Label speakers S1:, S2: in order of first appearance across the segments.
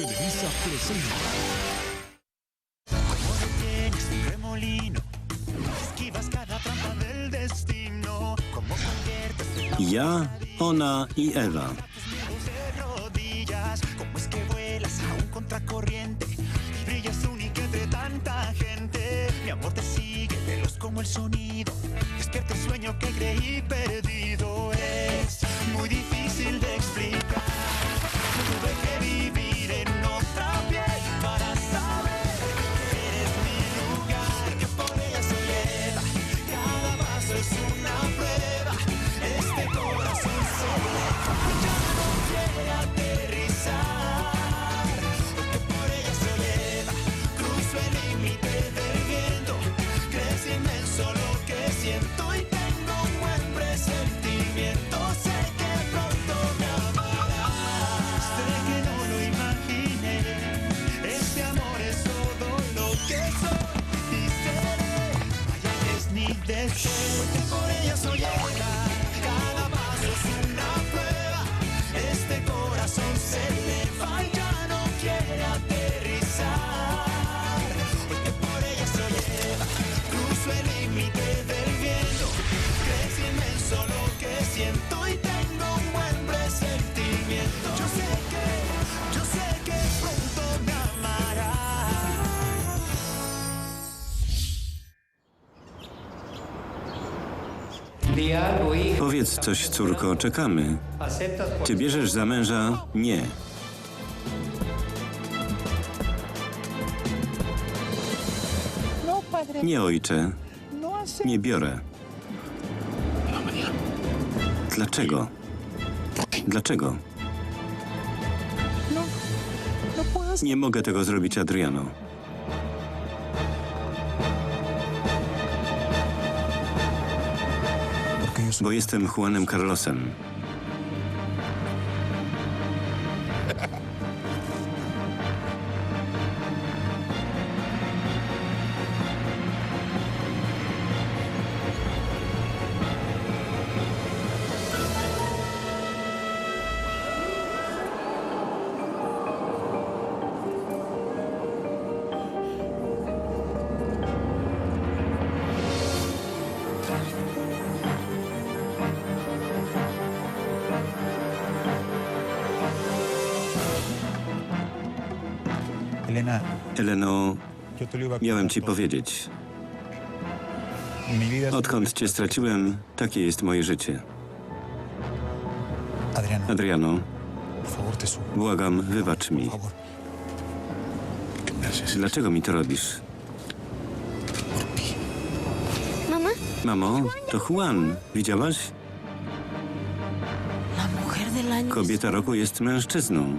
S1: Televisa presenta.
S2: Tienes un remolino, esquivas cada trampa del destino. Como
S3: Ja, ona i Ewa.
S2: Como es que vuelas a un contracorriente y brillas única entre tanta gente. Mi amor te sigue veloz como el sonido. Despierta el sueño que creí perdido. Es muy difícil de explicar.
S3: Powiedz coś, córko, czekamy.
S4: ¿Aceptas por
S3: Czy bierzesz za męża? Nie. Nie, ojcze. Nie biorę. Dlaczego? Dlaczego? Nie mogę tego zrobić, Adriano. Bo jestem Juanem Carlosem. Eleno, miałem ci powiedzieć. Odkąd cię straciłem, takie jest moje życie.
S1: Adriano,
S3: błagam, wybacz mi. Dlaczego mi to robisz?
S5: Mamá,
S3: Mamo, to Juan. Widziałaś? Kobieta roku jest mężczyzną.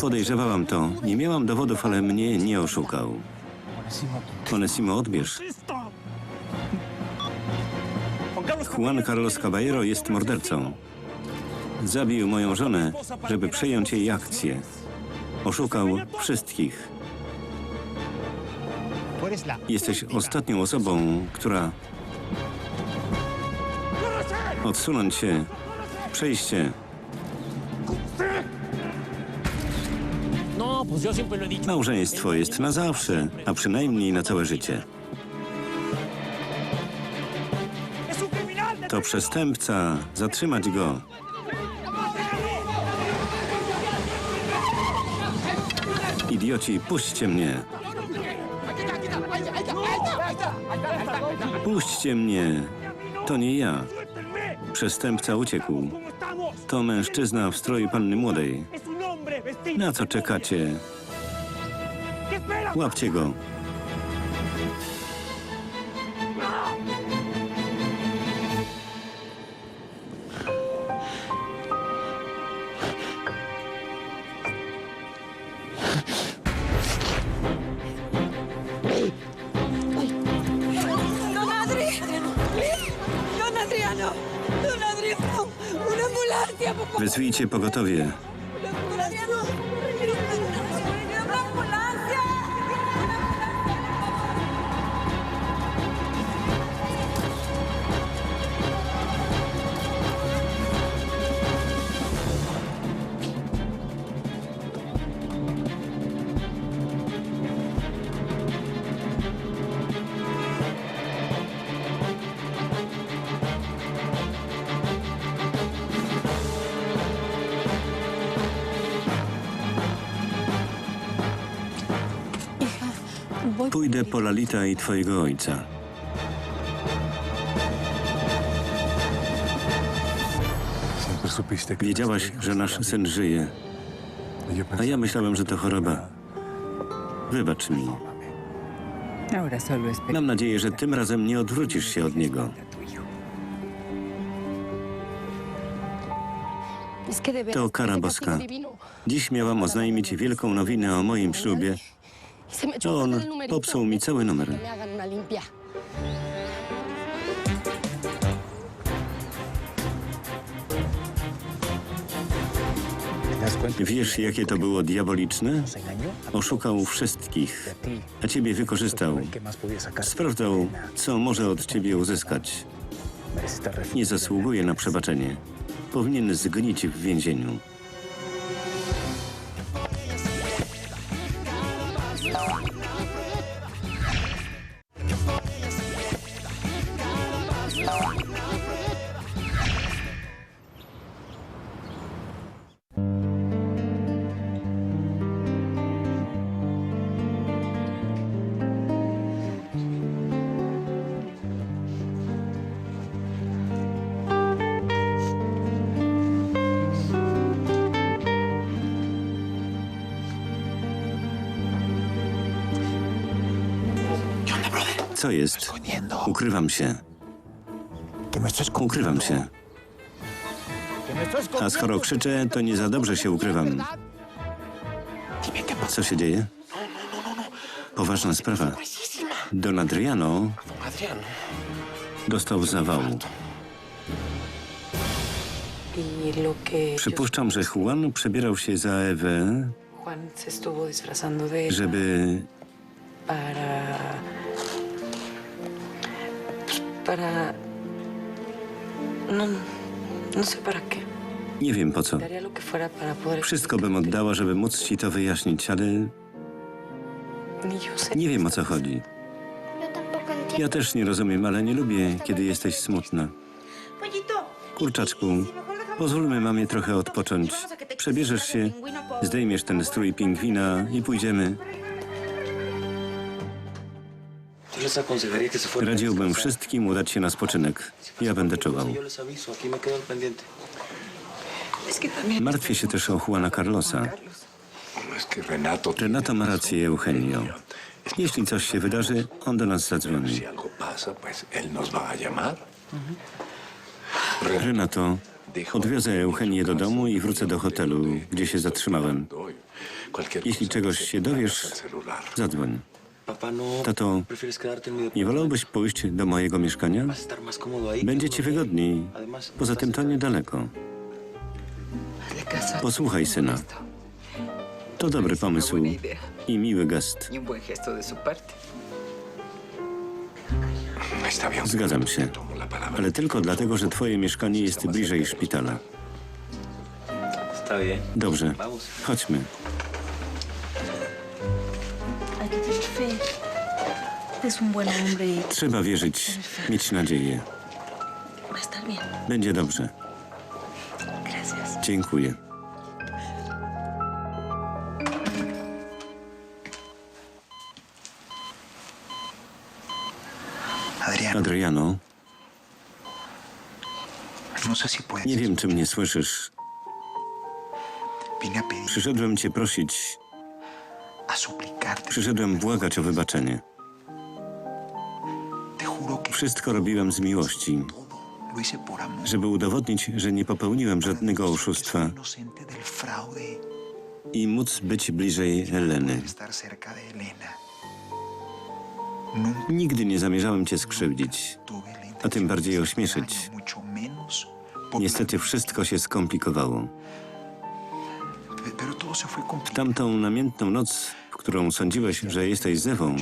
S3: Podejrzewałam to. Nie miałam dowodów, ale mnie nie oszukał. Onesimo, odbierz. Juan Carlos Caballero jest mordercą. Zabił moją żonę, żeby przejąć jej akcję. Oszukał wszystkich. Jesteś ostatnią osobą, która... Odsunąć się. Przejście. Małżeństwo jest na zawsze, a przynajmniej na całe życie. To przestępca. Zatrzymać go. Idioci, puśćcie mnie. Puśćcie mnie. To nie ja. Przestępca uciekł. To mężczyzna w stroju panny młodej. Na co czekacie? Łapcie go.
S6: ¡Don Adri! ¡Don Adriano! ¡Don Adriano! ¡Una ambulancia, por favor!
S3: Wezwijcie pogotowie. Pójdę po Lalita i twojego ojca. Wiedziałaś, że nasz syn żyje, a ja myślałem, że to choroba. Wybacz mi. Mam nadzieję, że tym razem nie odwrócisz się od niego. To kara boska. Dziś miałam oznajmić wielką nowinę o moim ślubie. On popsuł mi cały numer. Wiesz, jakie to było diaboliczne? Oszukał wszystkich,
S1: A
S3: ciebie wykorzystał. Sprawdzał, co może od ciebie uzyskać. Nie zasługuje na przebaczenie. Powinien zgnić w więzieniu. Co jest? Ukrywam się. Ukrywam się. A skoro krzyczę, to nie za dobrze się ukrywam. Co się dzieje? Poważna sprawa. Don Adriano dostał zawału. Przypuszczam, że Juan przebierał się za Ewę, żeby
S7: para. No, no sé para qué.
S3: nie wiem po co.
S7: Daría lo que fuera para poder.
S3: Wszystko bym oddała, żeby móc ci to wyjaśnić, ale
S7: Ni yo sé.
S3: nie wiem o co chodzi.
S5: Yo tampoco entiendo.
S3: Ja też nie rozumiem, ale nie lubię, kiedy jesteś smutna. Kurczaczku, pozwólmy mamie trochę odpocząć. Przebierzesz się, zdejmiesz ten strój pingwina i pójdziemy. Radziłbym wszystkim udać się na spoczynek. Ja będę czuwał. Martwię się też o Juana Carlosa.
S8: Renato,
S3: ma rację, Eugenio. Jeśli coś się wydarzy, on do nas zadzwoni. Renato, odwiozę Eugenię do domu i wrócę do hotelu, gdzie się zatrzymałem. Jeśli czegoś się dowiesz, zadzwoń.
S9: No.
S3: Tato,
S9: ¿Prefieres quedarte en mi
S3: nie wolałbyś pójść do mojego mieszkania? Będzie ci wygodniej.
S9: Además,
S3: Poza tym to niedaleko. Posłuchaj syna. To dobry pomysł i miły gest. Zgadzam się. Ale tylko dlatego, że twoje mieszkanie jest bliżej szpitala. Dobrze, chodźmy.
S10: Es un buen hombre y
S3: Trzeba wierzyć, mieć nadzieję.
S10: va a estar bien.
S3: Będzie dobrze.
S10: Gracias.
S3: Dziękuję.
S2: Adrián,
S3: Adriano,
S2: no sé si puedes.
S3: nie wiem, czy mnie słyszysz.
S2: Vine a pedir,
S3: Przyszedłem cię prosić,
S2: a suplicarte.
S3: przyszedłem błagać o wybaczenie. Wszystko robiłem z miłości, żeby udowodnić, że nie popełniłem żadnego oszustwa i móc być bliżej Heleny. Nigdy nie zamierzałem cię skrzywdzić, a tym bardziej ośmieszyć. Niestety wszystko się skomplikowało. W tamtą namiętną noc, w którą sądziłeś, że jesteś Zewą,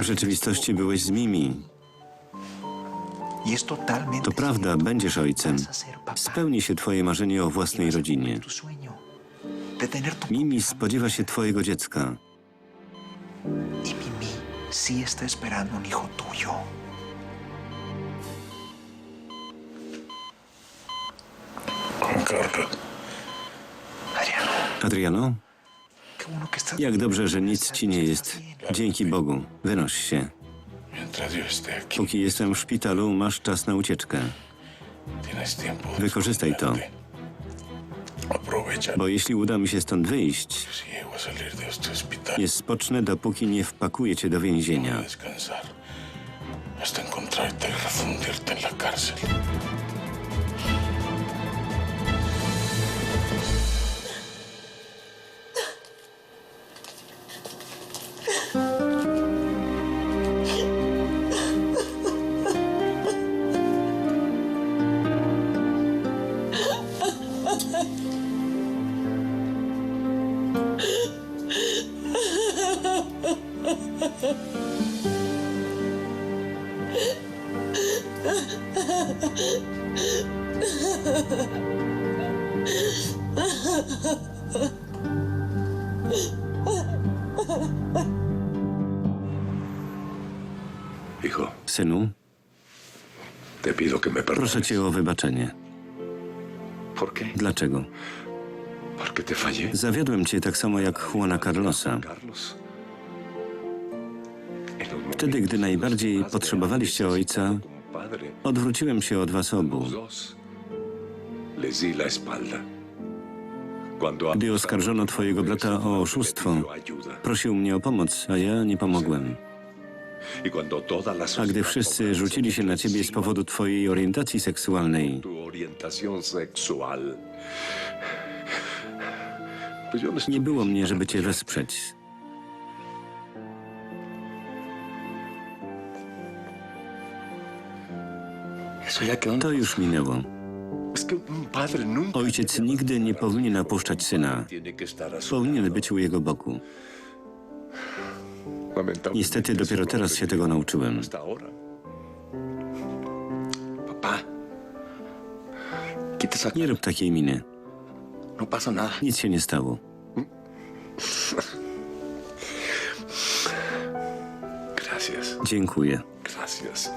S3: w rzeczywistości byłeś z Mimi. To prawda, będziesz ojcem. Spełni się twoje marzenie o własnej rodzinie. Mimi spodziewa się twojego dziecka.
S2: Mimi sí está esperando un hijo tuyo. Adriano,
S3: Adriano, Jak dobrze, że nic ci nie jest. Dzięki Bogu. Wynoś się. Póki jestem w szpitalu, masz czas na ucieczkę. Wykorzystaj to. Bo jeśli uda mi się stąd wyjść, nie spocznę, dopóki nie wpakuję cię do więzienia.
S8: hasta encontrarte y refundirte en la cárcel.
S3: Proszę cię o wybaczenie. Dlaczego? Zawiodłem cię tak samo jak Juana Carlosa. Wtedy, gdy najbardziej potrzebowaliście ojca, odwróciłem się od was obu. Gdy oskarżono twojego brata o oszustwo, prosił mnie o pomoc, a ja nie pomogłem. A gdy wszyscy rzucili się na ciebie z powodu twojej orientacji seksualnej,
S8: no
S3: nie było mnie, żeby cię
S8: apoyarte.
S3: wesprzeć. To już minęło. Ojciec nigdy nie powinien opuszczać syna. Powinien być u jego boku. Niestety dopiero teraz się tego nauczyłem. Nie rób takiej miny.
S9: No.
S3: Nic się nie stało. Dziękuję.
S8: gracias.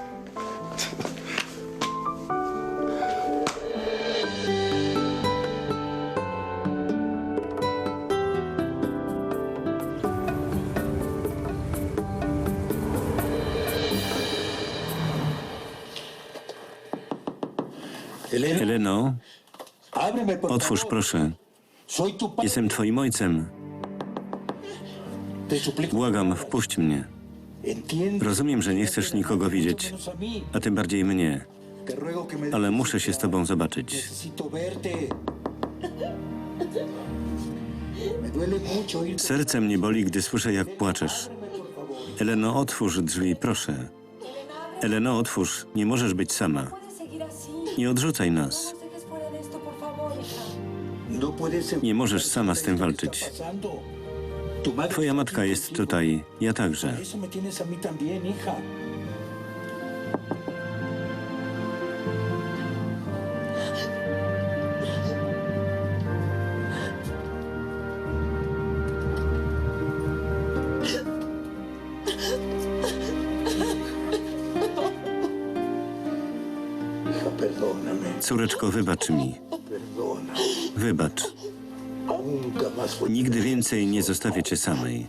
S3: Eleno, otwórz proszę. Jestem twoim ojcem. Błagam, wpuść mnie. Rozumiem, że nie chcesz nikogo widzieć, a tym bardziej mnie. Ale muszę się z tobą zobaczyć. Serce mnie boli, gdy słyszę, jak płaczesz. Eleno, otwórz drzwi, proszę. Eleno, otwórz, nie możesz być sama. Nie odrzucaj nas. Nie możesz sama z tym walczyć. Twoja matka jest tutaj, ja także. Córeczko, wybacz mi. Wybacz. Nigdy więcej nie zostawię cię samej.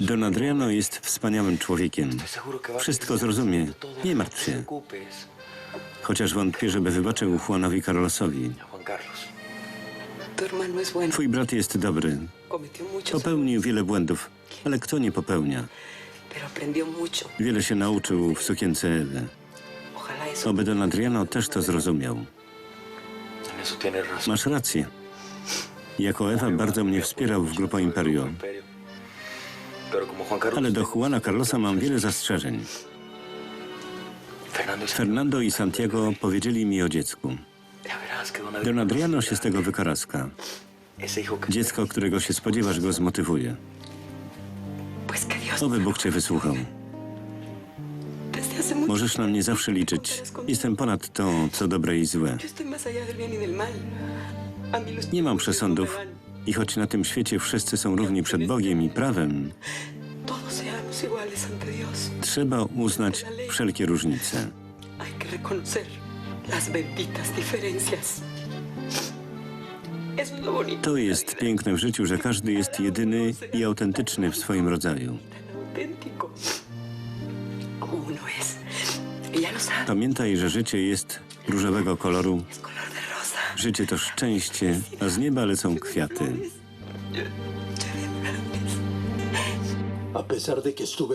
S9: Don
S3: Adriano jest wspaniałym człowiekiem. Wszystko zrozumie. Nie martw się. Chociaż wątpię, żeby wybaczył Juanowi Carlosowi. Twój brat jest dobry. Popełnił wiele błędów, ale kto nie popełnia? Wiele się nauczył w sukience Ewy. Oby Don Adriano też to zrozumiał. Masz rację. Jako Ewa bardzo mnie wspierał w Grupo Imperio. Ale do Juana Carlosa mam wiele zastrzeżeń.
S9: Fernando
S3: i Santiago powiedzieli mi o dziecku.
S9: Don.
S3: Adriano się z tego wykaraska. Dziecko, którego się spodziewasz, go zmotywuje. Oby Bóg cię wysłuchał. Możesz na mnie zawsze liczyć. Jestem ponad to, co dobre i złe.
S7: y
S3: Nie mam przesądów.
S7: no dan.
S3: I choć na tym świecie wszyscy są równi przed Bogiem i prawem. Trzeba uznać wszelkie różnice.
S7: Las benditas diferencias.
S3: To jest piękne w życiu, że każdy jest jedyny i autentyczny w swoim rodzaju. Pamiętaj, że życie jest różowego koloru. Życie to szczęście, a z nieba lecą kwiaty.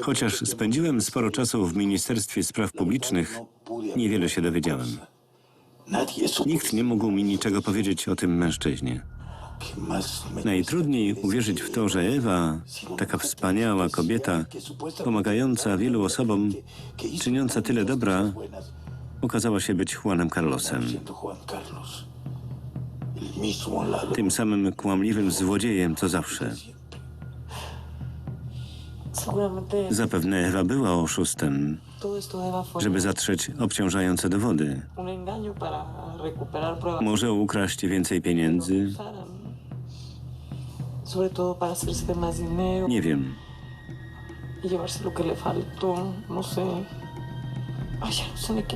S3: Chociaż spędziłem sporo czasu w Ministerstwie Spraw Publicznych, niewiele się dowiedziałem. Nikt nie mógł mi niczego powiedzieć o tym mężczyźnie. Najtrudniej uwierzyć w to, że Ewa, taka wspaniała kobieta, pomagająca wielu osobom, czyniąca tyle dobra, okazała się być Juanem Carlosem. Tym samym kłamliwym złodziejem, co zawsze. Zapewne Ewa była oszustem, żeby zatrzeć obciążające dowody. Może ukraść więcej pieniędzy? Nie wiem.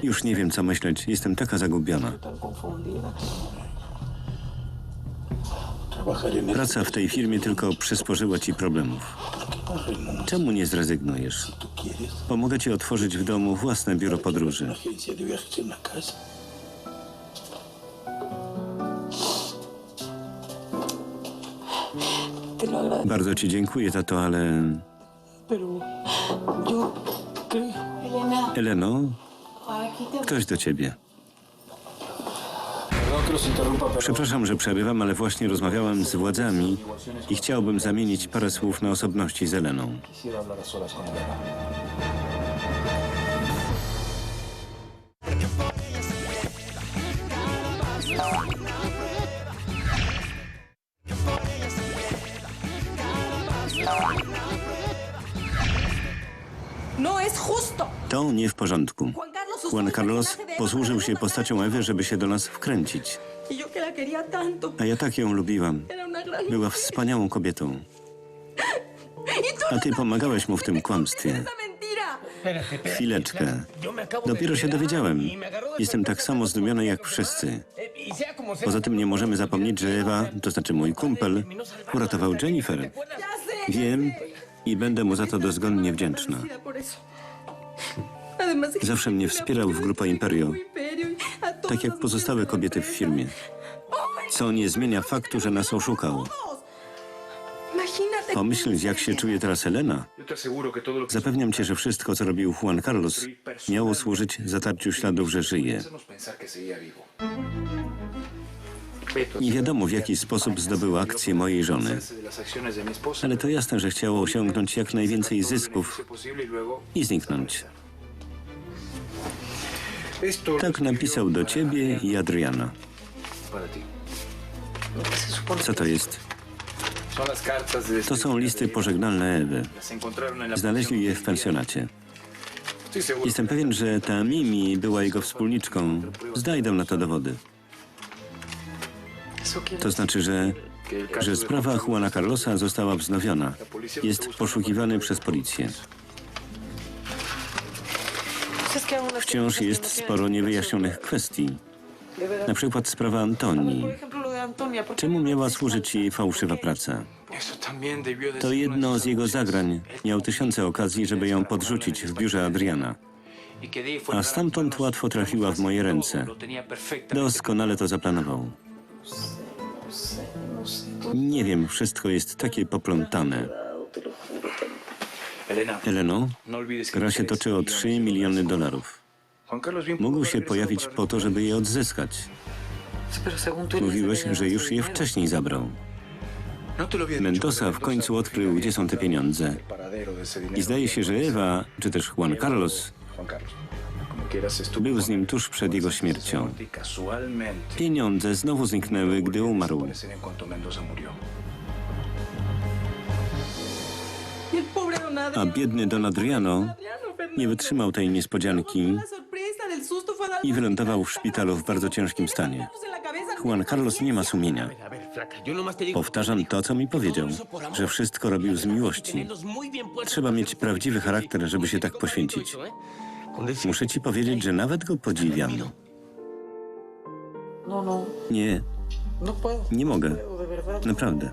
S3: Już nie wiem, co myśleć. Jestem taka zagubiona. Praca w tej firmie tylko przysporzyła ci problemów. Czemu nie zrezygnujesz? Pomogę ci otworzyć w domu własne biuro podróży. Bardzo ci dziękuję, tato, ale... Eleno, ktoś do ciebie. Przepraszam, że przerywam, ale właśnie rozmawiałem z władzami i chciałbym zamienić parę słów na osobności z Eleną.
S10: No.
S3: To nie w porządku.
S10: Juan Carlos
S3: posłużył się postacią Ewy, żeby się do nas wkręcić. A ja tak ją lubiłam. Była wspaniałą kobietą. A ty pomagałeś mu w tym kłamstwie. Chwileczkę. Dopiero się dowiedziałem. Jestem tak samo zdumiony jak wszyscy. Poza tym nie możemy zapomnieć, że Ewa, to znaczy mój kumpel, uratował Jennifer. Wiem i będę mu za to dozgonnie wdzięczna. Zawsze mnie wspierał w Grupa Imperio,
S10: y
S3: tak jak pozostałe kobiety w firmie. Co nie zmienia faktu, że nas oszukał. Pomyśl, jak się czuje teraz Elena. Zapewniam cię, że wszystko, co robił Juan Carlos, miało służyć zatarciu śladów, że żyje. Nie wiadomo, w jaki sposób zdobył akcje mojej żony. Ale to jasne, że chciało osiągnąć jak najwięcej zysków
S8: y
S3: i zniknąć. Tak napisał do ciebie i Adriana. Co to jest? To są listy pożegnalne Ewy. Znaleźli je w pensjonacie. Jestem pewien, że ta Mimi była jego wspólniczką. Znajdą na to dowody. To znaczy, że, że sprawa Juana Carlosa została wznowiona. Jest poszukiwany przez policję. Wciąż jest sporo niewyjaśnionych kwestii. Na przykład sprawa Antonii.
S6: Por ejemplo, lo de Antonia. ¿por qué
S3: Czemu miała służyć jej fałszywa praca? To jedno z jego zagrań. Miał tysiące okazji, żeby ją podrzucić w biurze Adriana. A stamtąd łatwo trafiła w moje ręce. Doskonale to zaplanował. Nie wiem, wszystko jest takie poplątane.
S8: Elena,
S3: Eleno,
S8: no
S3: gra się toczy o 3 miliony dolarów. Mógł się pojawić po to, żeby je odzyskać. Mówiłeś, że już je wcześniej zabrał.
S8: No
S3: Mendoza w końcu odkrył, gdzie są te pieniądze. I zdaje się, że Ewa, czy też Juan Carlos, był z nim tuż przed jego śmiercią.
S8: y
S3: Pieniądze znowu zniknęły, gdy umarł. A biedny Don Adriano nie wytrzymał tej niespodzianki i wylądował w szpitalu w bardzo ciężkim stanie. Juan Carlos nie ma sumienia. Powtarzam to, co mi powiedział, że wszystko robił z miłości. Trzeba mieć prawdziwy charakter, żeby się tak poświęcić. Muszę ci powiedzieć, że nawet go podziwiam. Nie, nie mogę. Naprawdę.